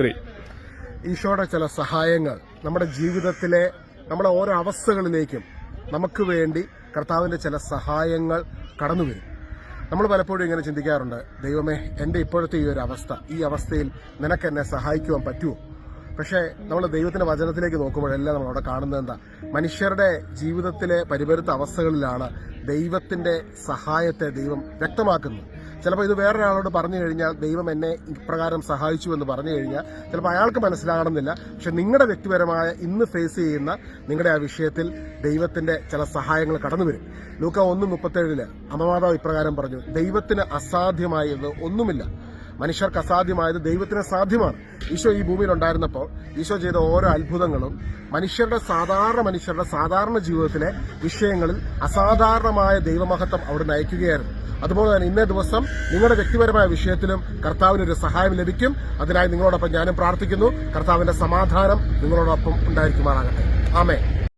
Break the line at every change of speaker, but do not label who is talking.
Three
ഈശോയുടെ ചില സഹായങ്ങൾ നമ്മുടെ ജീവിതത്തിലെ നമ്മുടെ ഓരോ അവസ്ഥകളിലേക്കും നമുക്ക് വേണ്ടി കർത്താവിന്റെ ചില സഹായങ്ങൾ കടന്നു വരും. നമ്മൾ പലപ്പോഴും ഇങ്ങനെ ചിന്തിക്കാറുണ്ട് ദൈവമേ എന്റെ ഇപ്പോഴത്തെ ഈ ഒരു അവസ്ഥ ഈ അവസ്ഥയിൽ നിനക്ക് എന്നെ സഹായിക്കുവാൻ പറ്റുമോ? പക്ഷേ നമ്മൾ ദൈവത്തിന്റെ വചനത്തിലേക്ക് നോക്കുമ്പോഴെല്ലാം നമ്മൾ അവിടെ കാണുന്നത് എന്താ? മനുഷ്യരുടെ ജീവിതത്തിലെ പരിപരുത്ത അവസ്ഥകളിലാണ് ദൈവത്തിന്റെ സഹായത്തെ ദൈവം വ്യക്തമാക്കുന്നത്. ചിലപ്പോൾ ഇത് വേറൊരാളോട് പറഞ്ഞു കഴിഞ്ഞാൽ ദൈവം എന്നെ ഇപ്രകാരം സഹായിച്ചു എന്ന് പറഞ്ഞു കഴിഞ്ഞാൽ ചിലപ്പോൾ അയാൾക്ക് മനസ്സിലാകണമെന്നില്ല. പക്ഷെ നിങ്ങളുടെ വ്യക്തിപരമായ ഇന്ന് ഫേസ് ചെയ്യുന്ന നിങ്ങളുടെ ആ വിഷയത്തിൽ ദൈവത്തിന്റെ ചില സഹായങ്ങൾ കടന്നു വരും. ലൂക്ക ഒന്ന് മുപ്പത്തേഴിൽ അമമാതാവ് ഇപ്രകാരം പറഞ്ഞു ദൈവത്തിന് അസാധ്യമായത് ഒന്നുമില്ല. മനുഷ്യർക്ക് അസാധ്യമായത് ദൈവത്തിന് സാധ്യമാണ്. ഈശോ ഈ ഭൂമിയിൽ ഉണ്ടായിരുന്നപ്പോൾ ഈശോ ചെയ്ത ഓരോ അത്ഭുതങ്ങളും മനുഷ്യരുടെ സാധാരണ മനുഷ്യരുടെ സാധാരണ ജീവിതത്തിലെ വിഷയങ്ങളിൽ അസാധാരണമായ ദൈവമഹത്വം അവിടെ നയിക്കുകയായിരുന്നു. അതുപോലെ തന്നെ ഇന്നേ ദിവസം നിങ്ങളുടെ വ്യക്തിപരമായ വിഷയത്തിലും കർത്താവിന് ഒരു സഹായം ലഭിക്കും. അതിനായി നിങ്ങളോടൊപ്പം ഞാനും പ്രാർത്ഥിക്കുന്നു. കർത്താവിന്റെ സമാധാനം നിങ്ങളോടൊപ്പം ഉണ്ടായിരിക്കുമാറാകട്ടെ. ആമേ